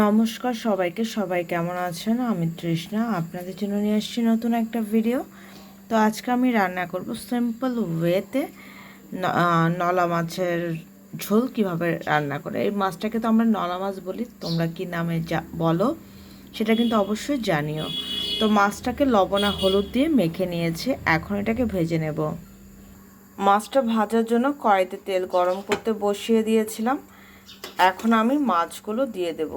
নমস্কার সবাইকে, সবাই কেমন আছেন? আমি তৃষ্ণা, আপনাদের জন্য নিয়ে এসেছি নতুন একটা ভিডিও তো আজকে আমি রান্না করব সিম্পল ওয়েতে নলা মাছের ঝোল কীভাবে রান্না করে। এই মাছটাকে তো আমরা নলা মাছ বলি, তোমরা কি নামে যা, বলো, সেটা কিন্তু অবশ্যই জানিও। তো মাছটাকে লবণ হলুদ দিয়ে মেখে নিয়েছে, এখন এটাকে ভেজে নেব। মাছটা ভাজার জন্য কড়াইতে তেল গরম করতে বসিয়ে দিয়েছিলাম। এখন আমি মাছগুলো দিয়ে দেব।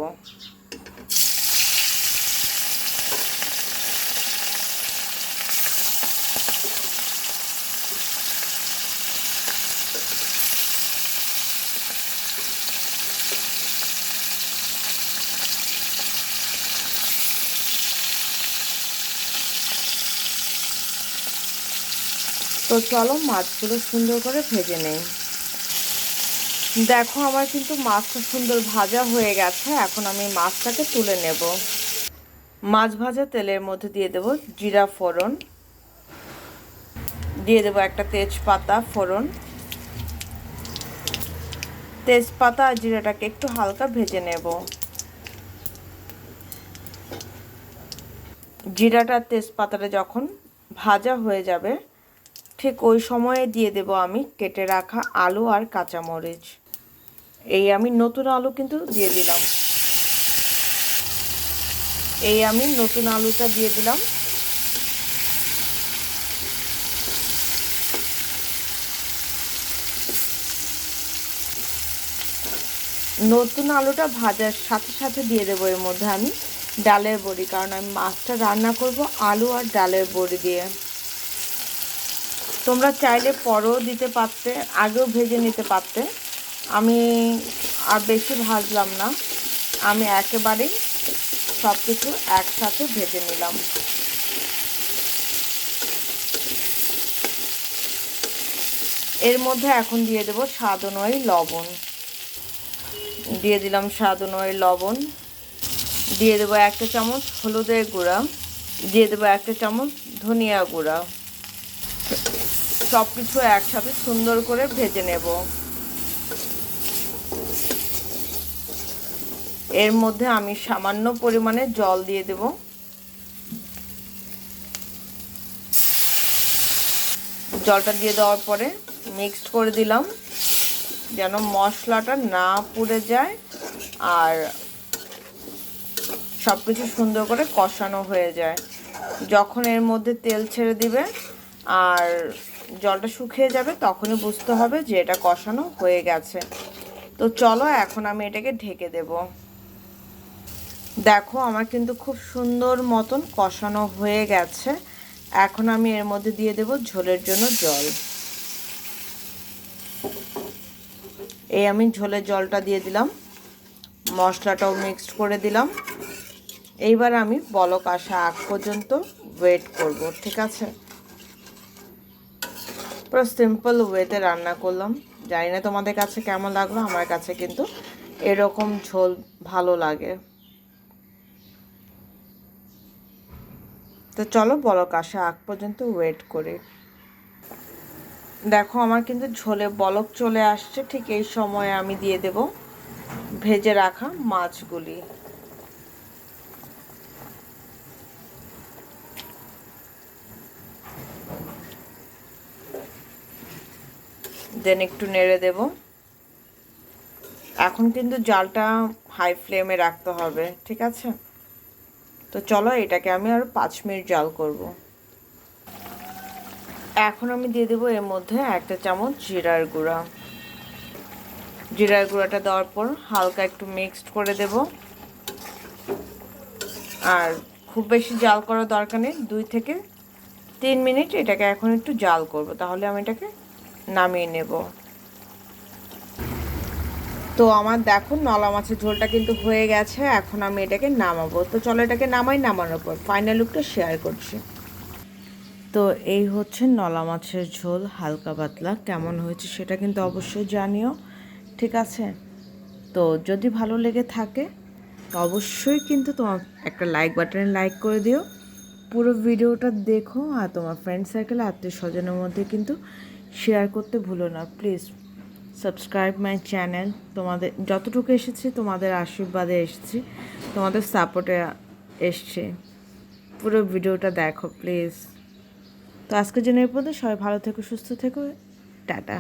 তো চলো মাছগুলো সুন্দর করে ভেজে নেই। দেখো, আমার কিন্তু মাছটা সুন্দর ভাজা হয়ে গেছে। এখন আমি মাছটাকে তুলে নেব। মাছ ভাজা তেলের মধ্যে দিয়ে দেব জিরা ফোড়ন। দিয়ে দেবো একটা তেজপাতা ফোড়ন। তেজপাতা আর জিরাটাকে একটু হালকা ভেজে নেব। জিরাটা তেজপাতাটা যখন ভাজা হয়ে যাবে, ঠিক ওই সময়ে দিয়ে দেব আমি কেটে রাখা আলু আর কাঁচামরিচ। এই আমি নতুন আলু কিন্তু দিয়ে দিলাম। এই আমি নতুন আলুটা দিয়ে দিলাম। নতুন আলুটা ভাজার সাথে সাথে দিয়ে দেবো এর মধ্যে আমি ডালের বড়ি, কারণ আমি মাছটা রান্না করব আলু আর ডালের বড়ি দিয়ে। তোমরা চাইলে পরেও দিতে পারতে, আগেও ভেজে নিতে পারতে। আমি আর বেশি ভাজলাম না। আমি একেবারেই সব কিছু একসাথে ভেজে নিলাম। এর মধ্যে এখন দিয়ে দেবো স্বাদ অনুযায়ী লবণ। দিয়ে দিলাম স্বাদ অনুযায়ী লবণ। দিয়ে দেবো একটা চামচ হলুদের গুঁড়া। দিয়ে দেবো একটা চামচ ধনিয়া গুঁড়া। সব কিছু একসাথে সুন্দর করে ভেজে নেব। এর মধ্যে আমি সামান্য পরিমাণে জল দিয়ে দেব। জলটা দিয়ে দেওয়ার পরে মিক্সড করে দিলাম, যেন মশলাটা না পুড়ে যায় আর সব কিছু সুন্দর করে কষানো হয়ে যায়। যখন এর মধ্যে তেল ছেড়ে দিবে আর জলটা শুকিয়ে যাবে, তখনই বুঝতে হবে যে এটা কষানো হয়ে গেছে। তো চলো এখন আমি এটাকে ঢেকে দেব। দেখো আমার কিন্তু খুব সুন্দর মতন কষানো হয়ে গেছে। এখন আমি এর মধ্যে দিয়ে দেব ঝোলের জন্য জল। এই আমি ঝোলের জলটা দিয়ে দিলাম। মশলাটাও মিক্সড করে দিলাম। এইবার আমি বলক আসা আগ পর্যন্ত ওয়েট করব, ঠিক আছে? পুরো সিম্পল ওয়েতে রান্না করলাম। জানি না তোমাদের কাছে কেমন লাগল, আমার কাছে কিন্তু এরকম ঝোল ভালো লাগে। তো চলো বলক, আসা আগ পর্যন্ত ওয়েট করি। দেখো আমার কিন্তু ঝোলে বলক চলে আসছে, ঠিক এই সময়ে আমি দিয়ে দেব ভেজে রাখা মাছগুলি। দেন একটু নেড়ে দেব। এখন কিন্তু জালটা হাই ফ্লেমে রাখতে হবে, ঠিক আছে? তো চলো এটাকে আমি আরও পাঁচ মিনিট জাল করব। এখন আমি দিয়ে দেবো এর মধ্যে একটা চামচ জিরার গুঁড়া। জিরার গুঁড়াটা দেওয়ার পর হালকা একটু মিক্সড করে দেব। আর খুব বেশি জাল করার দরকার নেই, দুই থেকে তিন মিনিট এটাকে এখন একটু জাল করব। তাহলে আমি এটাকে নামিয়ে নেব। তো আমার দেখো নলা মাছের ঝোলটা কিন্তু হয়ে গেছে, এখন আমি এটাকে নামাবো। তো চলো এটাকে নামাই, নামানোর পর ফাইনাল লুকটা শেয়ার করছি। তো এই হচ্ছে নলা মাছের ঝোল, হালকা পাতলা। কেমন হয়েছে সেটা কিন্তু অবশ্যই জানিও, ঠিক আছে? তো যদি ভালো লেগে থাকে, তো অবশ্যই কিন্তু তোমার একটা লাইক বাটনে লাইক করে দিও। পুরো ভিডিওটা দেখো আর তোমার ফ্রেন্ড সার্কেল আত্মীয় স্বজনের মধ্যে কিন্তু শেয়ার করতে ভুলো না প্লিজ সাবস্ক্রাইব মাই চ্যানেল তোমাদের, যতটুকু এসেছি, তোমাদের আশীর্বাদে এসেছি, তোমাদের সাপোর্টে এসছে। পুরো ভিডিওটা দেখো প্লিজ তো আজকের জন্য এর পর্যন্ত, সবাই ভালো থেকো, সুস্থ থেকো, টাটা।